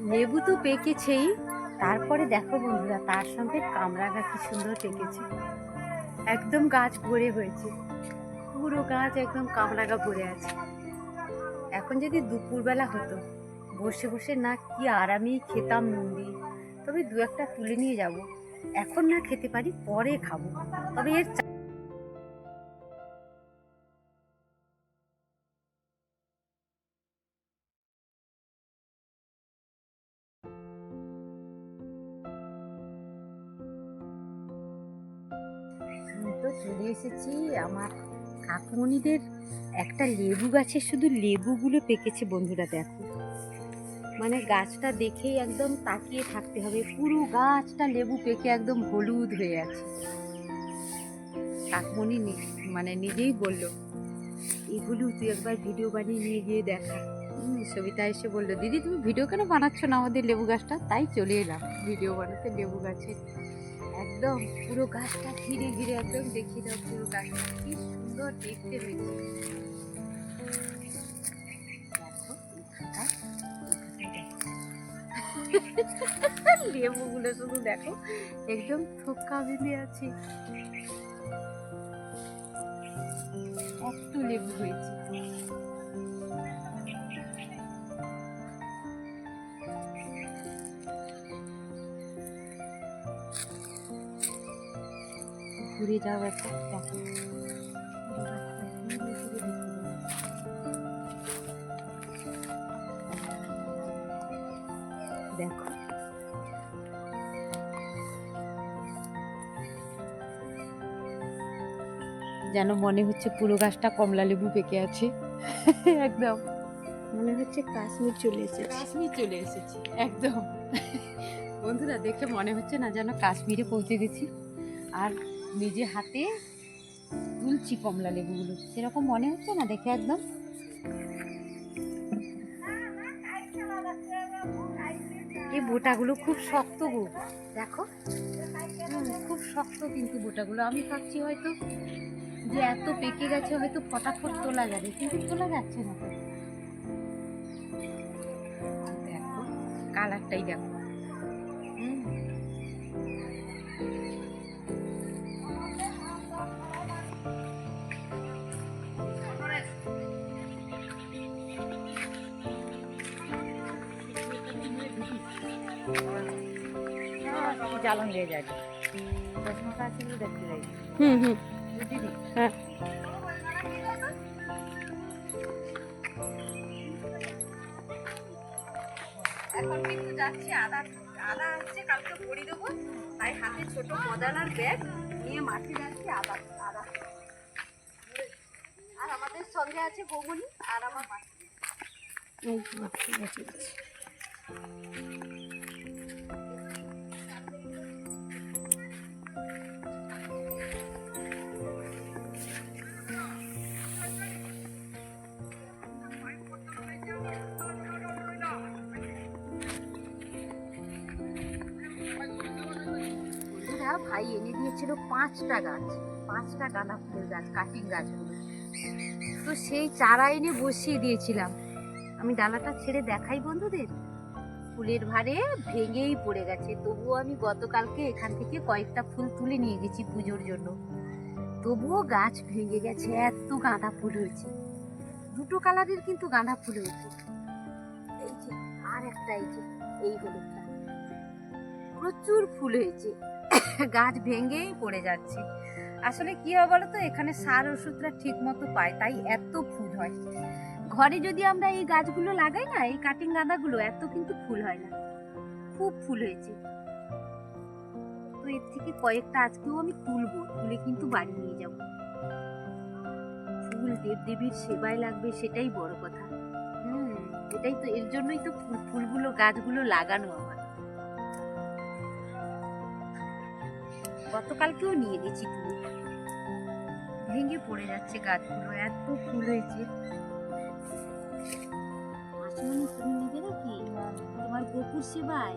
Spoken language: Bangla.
লেবু তো পেকেছেই। তারপরে দেখো বন্ধুরা, তার সঙ্গে কামরাঙা কি সুন্দর পেকেছে। একদম গাছ ভরে হয়েছে। পুরো গাছ একদম কামরাঙা ভরে আছে। এখন যদি দুপুরবেলা হতো, বসে বসে না কি আরামেই খেতাম নুন দিয়ে। তবে দু একটা তুলে নিয়ে যাব। এখন না খেতে পারি, পরে খাব। তবে এর চলে এসেছি। আমার কাকুমণিদের একটা লেবু গাছে শুধু লেবুগুলো পেকেছে বন্ধুরা, দেখো। মানে গাছটা দেখেই একদম তাকিয়ে থাকতে হবে। পুরো গাছটা লেবু পেকে একদম হলুদ হয়ে আছে। কাকুমণি মানে নিজেই বলল, এগুলো তুই একবার ভিডিও বানিয়ে নিয়ে গিয়ে দেখা। সবিতা এসে বলল, দিদি, তুমি ভিডিও কেন বানাচ্ছ না আমাদের লেবু গাছটা? তাই চলে এলাম, ভিডিও বানাতে লেবু গাছে। একদম পুরো গাছটা ঘিরে ঘিরে একদম দেখিয়ে দাও পুরো গাছটা। কি সুন্দর দেখতে হয়েছে। লেবুগুলো শুধু দেখো, একদম থোকা বেঁধে আছে। একটু লেবু হয়েছে। ঘুরে যাও একটা দেখো। যেন মনে হচ্ছে পুরো গাছটা কমলা লেবু পেকে আছে। একদম। মনে হচ্ছে কাশ্মীর চলে এসেছে। কাশ্মীর চলে এসেছি একদম। বন্ধুরা দেখে মনে হচ্ছে না যেন কাশ্মীরে পৌঁছে গেছি। আর নিজে হাতে তুলছি কমলা লেবুগুলো। সেরকম মনে হচ্ছে না দেখে একদম? এই বোটাগুলো খুব শক্ত গো। দেখো। খুব শক্ত কিন্তু বোটাগুলো। আমি ভাবছি হয়তো যে এত পেকে গেছে, হয়তো ফটাফট তোলা যাবে, কিন্তু তোলা যাচ্ছে না। কালারটাই দেখো। হুম। জ্বালান দিয়ে যায় চশমাটা আছে দেখতে যাই। হুম হুম। দিদি? হ্যাঁ। এখন কিন্তু যাচ্ছি আদা আদা আসছে কালকে ভরি দেবো। তাই হাতে ছোট মদালার ব্যাগ নিয়ে মাঠে যাচ্ছি আদা আদা। আর আমাদের সঙ্গে আছে বৌমনি আর আমার মা। ঠিক আছে, ভাই এনে দিয়েছিল পাঁচটা গাছ। পাঁচটা গাঁদা ফুলের গাছ, কাটিং গাছগুলো তো সেই চারা এনে বসিয়ে দিয়েছিলাম। আমি ডালাটা ছেড়ে দেখাই বন্ধুদের? ফুলের ভারে ভেঙেই পড়ে গেছে। তবুও আমি গতকালকে এখান থেকে কয়েকটা ফুল তুলে নিয়ে গেছি পুজোর জন্য। তবুও গাছ ভেঙে গেছে, এত গাঁদা ফুল হয়েছে। দুটো কালারের কিন্তু গাঁদা ফুল হয়েছে। এই যে, আর একটা এই যে, এই হলুদটা। প্রচুর ফুল হয়েছে। গাছ ভেঙেই পড়ে যাচ্ছে। আসলে কি হয় বলতো? এখানে সার ওষুধটা ঠিক মতো পায়, তাই এত ফুল হয়। ঘরে যদি আমরা এই গাছগুলো লাগাই না, এই কাটিং গাঁদাগুলো, এত কিন্তু ফুল হয় না। খুব ফুল হয়েছে। তো এর থেকে কয়েকটা আজকেও আমি তুলবো, তুলে কিন্তু বাড়ি নিয়ে যাব। ফুল দেবদেবীর সেবায় লাগবে সেটাই বড় কথা। হুম, এটাই তো, এর জন্যই তো ফুল, ফুলগুলো, গাছগুলো লাগানো আমার। গতকালকেও নিয়ে গেছি তুলে ভেঙে পড়ে যাচ্ছে গাছগুলো, এত ফুল হয়েছে। আসমানি তুমি নেবে নাকি? তোমার গোপুর সেবায়?